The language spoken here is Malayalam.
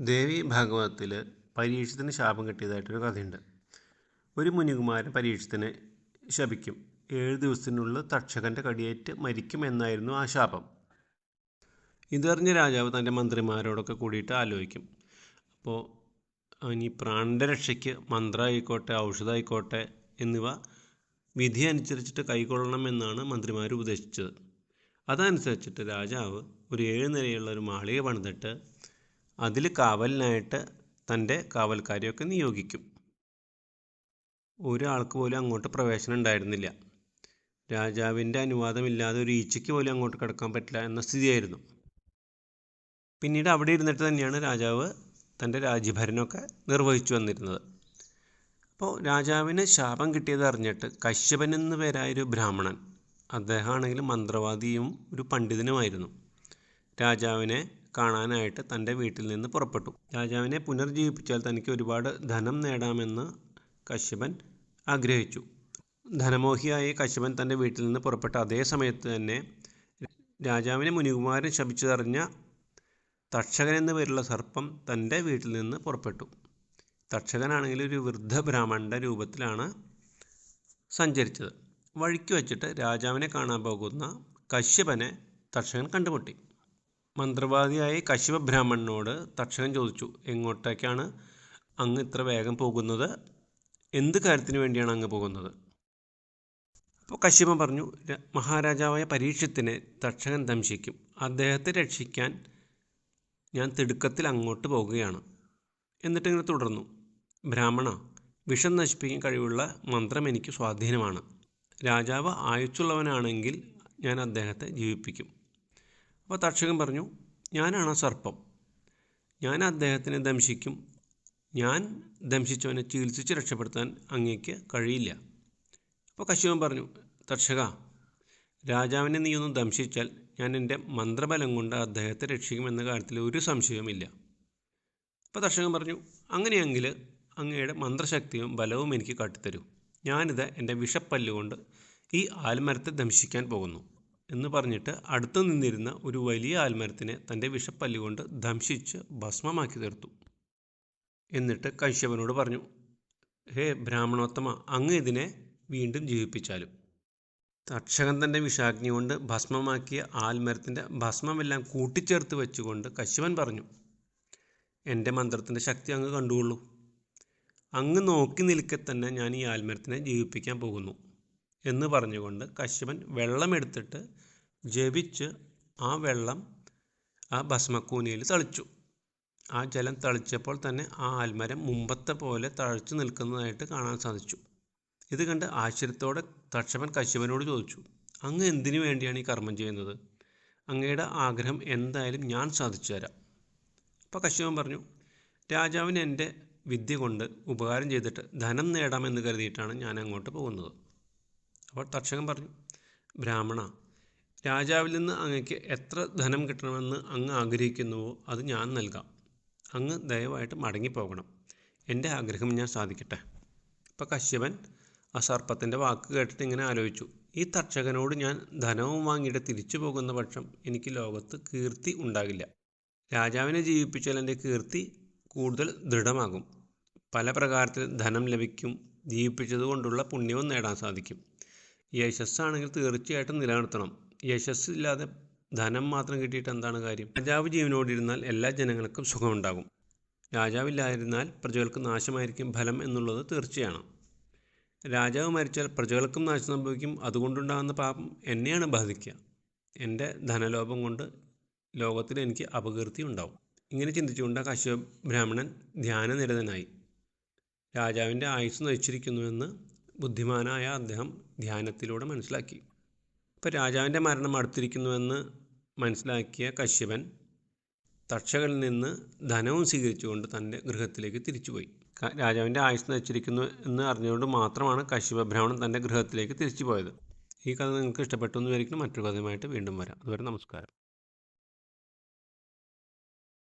ദേവി ഭാഗവതത്തിൽ പരീക്ഷത്തിന് ശാപം കിട്ടിയതായിട്ടൊരു കഥയുണ്ട്. ഒരു മുനികുമാരൻ പരീക്ഷത്തിന് ശപിക്കും. ഏഴ് ദിവസത്തിനുള്ളിൽ തക്ഷകന്റെ കടിയേറ്റ് മരിക്കും എന്നായിരുന്നു ആ ശാപം. ഇതറിഞ്ഞ രാജാവ് തന്റെ മന്ത്രിമാരോടൊക്കെ കൂടിയിട്ട് ആലോചിക്കും. അപ്പോൾ ഇനി പ്രാണന്റെ രക്ഷയ്ക്ക് മന്ത്രമായിക്കോട്ടെ ഔഷധമായിക്കോട്ടെ എന്നിവ വിധി അനുസരിച്ചിട്ട് കൈക്കൊള്ളണം എന്നാണ് മന്ത്രിമാർ ഉപദേശിച്ചത്. അതനുസരിച്ചിട്ട് രാജാവ് ഒരു ഏഴ് നിലയുള്ള ഒരു മാളിക പണിതിട്ട് അതിൽ കാവലിനായിട്ട് തന്റെ കാവൽക്കാരെയൊക്കെ നിയോഗിക്കും. ഒരാൾക്ക് പോലും അങ്ങോട്ട് പ്രവേശനം ഉണ്ടായിരുന്നില്ല. രാജാവിന്റെ അനുവാദമില്ലാതെ ഒരു ഈച്ചയ്ക്ക് പോലും അങ്ങോട്ട് കിടക്കാൻ പറ്റില്ല എന്ന സ്ഥിതിയായിരുന്നു. പിന്നീട് അവിടെ ഇരുന്നിട്ട് തന്നെയാണ് രാജാവ് തന്റെ രാജ്യഭരണമൊക്കെ നിർവഹിച്ചു വന്നിരുന്നത്. അപ്പോൾ രാജാവിന് ശാപം കിട്ടിയത് അറിഞ്ഞിട്ട് കശ്യപൻ എന്നു പേരായൊരു ബ്രാഹ്മണൻ അദ്ദേഹമാണെങ്കിൽ മന്ത്രവാദിയും ഒരു പണ്ഡിതനുമായിരുന്നു. രാജാവിനെ കാണാനായിട്ട് തന്റെ വീട്ടിൽ നിന്ന് പുറപ്പെട്ടു. രാജാവിനെ പുനർജീവിപ്പിച്ചാൽ തനിക്ക് ഒരുപാട് ധനം നേടാമെന്ന് കശ്യപൻ ആഗ്രഹിച്ചു. ധനമോഹിയായി കശ്യപൻ തന്റെ വീട്ടിൽ നിന്ന് പുറപ്പെട്ട അതേ സമയത്ത് തന്നെ രാജാവിനെ മുനികുമാരൻ ശപിച്ചതറിഞ്ഞ തക്ഷകൻ എന്ന പേരുള്ള സർപ്പം തന്റെ വീട്ടിൽ നിന്ന് പുറപ്പെട്ടു. തക്ഷകനാണെങ്കിൽ ഒരു വൃദ്ധ ബ്രാഹ്മണന്റെ രൂപത്തിലാണ് സഞ്ചരിച്ചത്. വഴിക്ക് വച്ചിട്ട് രാജാവിനെ കാണാൻ പോകുന്ന കശ്യപനെ തക്ഷകൻ കണ്ടുമുട്ടി. മന്ത്രവാദിയായ കശിവ ബ്രാഹ്മണനോട് തക്ഷകൻ ചോദിച്ചു എങ്ങോട്ടേക്കാണ് അങ്ങ് ഇത്ര വേഗം പോകുന്നത്? എന്ത് കാര്യത്തിന് വേണ്ടിയാണ് അങ്ങ് പോകുന്നത്? അപ്പോൾ കശ്യപൻ പറഞ്ഞു മഹാരാജാവായ പരീക്ഷത്തിനെ തക്ഷകൻ ദംശിക്കും. അദ്ദേഹത്തെ രക്ഷിക്കാൻ ഞാൻ തിടുക്കത്തിൽ അങ്ങോട്ട് പോകുകയാണ്. എന്നിട്ടിങ്ങനെ തുടർന്നു. ബ്രാഹ്മണ വിഷം നശിപ്പിക്കാൻ കഴിവുള്ള മന്ത്രം എനിക്ക് സ്വാധീനമാണ്. രാജാവ് ആയുസ്സുള്ളവനാണെങ്കിൽ ഞാൻ അദ്ദേഹത്തെ ജീവിപ്പിക്കും. അപ്പോൾ തക്ഷകൻ പറഞ്ഞു ഞാനാണ് സർപ്പം? ഞാൻ അദ്ദേഹത്തിനെ ദംശിക്കും. ഞാൻ ദംശിച്ചവനെ ചികിത്സിച്ച് രക്ഷപ്പെടുത്താൻ അങ്ങേക്ക് കഴിയില്ല. അപ്പോൾ കശ്യപൻ പറഞ്ഞു തക്ഷക രാജാവിനെ നീ ഒന്ന് ദംശിച്ചാൽ ഞാൻ എന്റെ മന്ത്രബലം കൊണ്ട് അദ്ദേഹത്തെ രക്ഷിക്കുമെന്ന കാര്യത്തിൽ ഒരു സംശയവുമില്ല. അപ്പോൾ തക്ഷകൻ പറഞ്ഞു അങ്ങനെയെങ്കിൽ അങ്ങയുടെ മന്ത്രശക്തിയും ബലവും എനിക്ക് കാട്ടിത്തരൂ. ഞാനിത് എന്റെ വിഷപ്പല്ലുകൊണ്ട് ഈ ആൽമരത്തെ ദംശിക്കാൻ പോകുന്നു. എന്ന് പറഞ്ഞിട്ട് അടുത്ത് നിന്നിരുന്ന ഒരു വലിയ ആൽമരത്തിനെ തന്റെ വിഷപ്പല്ലുകൊണ്ട് ദംശിച്ച് ഭസ്മമാക്കി തീർത്തു. എന്നിട്ട് കശ്യപനോട് പറഞ്ഞു ഹേ ബ്രാഹ്മണോത്തമ അങ്ങ് ഇതിനെ വീണ്ടും ജീവിപ്പിച്ചാലും. തക്ഷകൻ തന്റെ വിഷാഗ്നി കൊണ്ട് ഭസ്മമാക്കിയ ആൽമരത്തിന്റെ ഭസ്മമെല്ലാം കൂട്ടിച്ചേർത്ത് വെച്ചുകൊണ്ട് കശ്യപൻ പറഞ്ഞു എന്റെ മന്ത്രത്തിന്റെ ശക്തി അങ്ങ് കണ്ടുകൊള്ളൂ. അങ്ങ് നോക്കി നിൽക്കെ തന്നെ ഞാൻ ഈ ആൽമരത്തിനെ ജീവിപ്പിക്കാൻ പോകുന്നു. എന്ന് പറഞ്ഞുകൊണ്ട് കശ്യപൻ വെള്ളമെടുത്തിട്ട് ജപിച്ച് ആ വെള്ളം ആ ഭസ്മക്കൂനിയിൽ തളിച്ചു. ആ ജലം തളിച്ചപ്പോൾ തന്നെ ആ ആൽമരം മുമ്പത്തെ പോലെ തഴച്ചു നിൽക്കുന്നതായിട്ട് കാണാൻ സാധിച്ചു. ഇത് കണ്ട് ആശ്ചര്യത്തോടെ തക്ഷപൻ കശ്യപനോട് ചോദിച്ചു അങ്ങ് എന്തിനു വേണ്ടിയാണ് ഈ കർമ്മം ചെയ്യുന്നത്? അങ്ങയുടെ ആഗ്രഹം എന്തായാലും ഞാൻ സാധിച്ചു തരാം. അപ്പോൾ കശ്യപൻ പറഞ്ഞു രാജാവിന് എന്റെ വിദ്യ കൊണ്ട് ഉപകാരം ചെയ്തിട്ട് ധനം നേടാമെന്ന് കരുതിയിട്ടാണ് ഞാൻ അങ്ങോട്ട് പോകുന്നത്. അപ്പോൾ തക്ഷകൻ പറഞ്ഞു ബ്രാഹ്മണ രാജാവിൽ നിന്ന് അങ്ങക്ക് എത്ര ധനം കിട്ടണമെന്ന് അങ്ങ് ആഗ്രഹിക്കുന്നുവോ അത് ഞാൻ നൽകാം. അങ്ങ് ദയവായിട്ട് മടങ്ങിപ്പോകണം. എന്റെ ആഗ്രഹം ഞാൻ സാധിക്കട്ടെ. അപ്പോൾ കശ്യപൻ ആ സർപ്പത്തിന്റെ വാക്ക് കേട്ടിട്ട് ഇങ്ങനെ ആലോചിച്ചു ഈ തർക്കകനോട് ഞാൻ ധനവും വാങ്ങിയിട്ട് തിരിച്ചു പോകുന്ന പക്ഷം എനിക്ക് ലോകത്ത് കീർത്തി ഉണ്ടാകില്ല. രാജാവിനെ ജീവിപ്പിച്ചാൽ എന്റെ കീർത്തി കൂടുതൽ ദൃഢമാകും. പല പ്രകാരത്തിൽ ധനം ലഭിക്കും ജീവിപ്പിച്ചതുകൊണ്ടുള്ള പുണ്യവും നേടാൻ സാധിക്കും. യശസ്സാണെങ്കിൽ തീർച്ചയായിട്ടും നിലനിർത്തണം. യശസ് ഇല്ലാതെ ധനം മാത്രം കിട്ടിയിട്ട് എന്താണ് കാര്യം? രാജാവ് ജീവനോടിരുന്നാൽ എല്ലാ ജനങ്ങൾക്കും സുഖമുണ്ടാകും. രാജാവില്ലായിരുന്നാൽ പ്രജകൾക്ക് നാശമായിരിക്കും ഫലം എന്നുള്ളത് തീർച്ചയാണ്. രാജാവ് മരിച്ചാൽ പ്രജകൾക്കും നാശം സംഭവിക്കും. അതുകൊണ്ടുണ്ടാകുന്ന പാപം എന്നെയാണ് ബാധിക്കുക. എന്റെ ധനലോപം കൊണ്ട് ലോകത്തിൽ എനിക്ക് അപകീർത്തി ഉണ്ടാവും. ഇങ്ങനെ ചിന്തിച്ചുകൊണ്ട് കശ്യപ ബ്രാഹ്മണൻ ധ്യാനനിരതനായി രാജാവിന്റെ ആയുസ് നയിച്ചിരിക്കുന്നുവെന്ന് ബുദ്ധിമാനായ അദ്ദേഹം ധ്യാനത്തിലൂടെ മനസ്സിലാക്കി. ഇപ്പോൾ രാജാവിന്റെ മരണം അടുത്തിരിക്കുന്നുവെന്ന് മനസ്സിലാക്കിയ കശ്യപൻ തക്ഷകനിൽ നിന്ന് ധനവും സ്വീകരിച്ചുകൊണ്ട് തന്റെ ഗൃഹത്തിലേക്ക് തിരിച്ചുപോയി. രാജാവിന്റെ ആയുസ് നയിച്ചിരിക്കുന്നു എന്ന് അറിഞ്ഞുകൊണ്ട് മാത്രമാണ് കശ്യപ ബ്രാഹ്മണൻ തന്റെ ഗൃഹത്തിലേക്ക് തിരിച്ചു പോയത് ഈ കഥ നിങ്ങൾക്ക് ഇഷ്ടപ്പെട്ടു എന്ന് വിചാരിക്കുന്നു. മറ്റൊരു കഥയുമായിട്ട് വീണ്ടും വരാം. അതുവരെ നമസ്കാരം.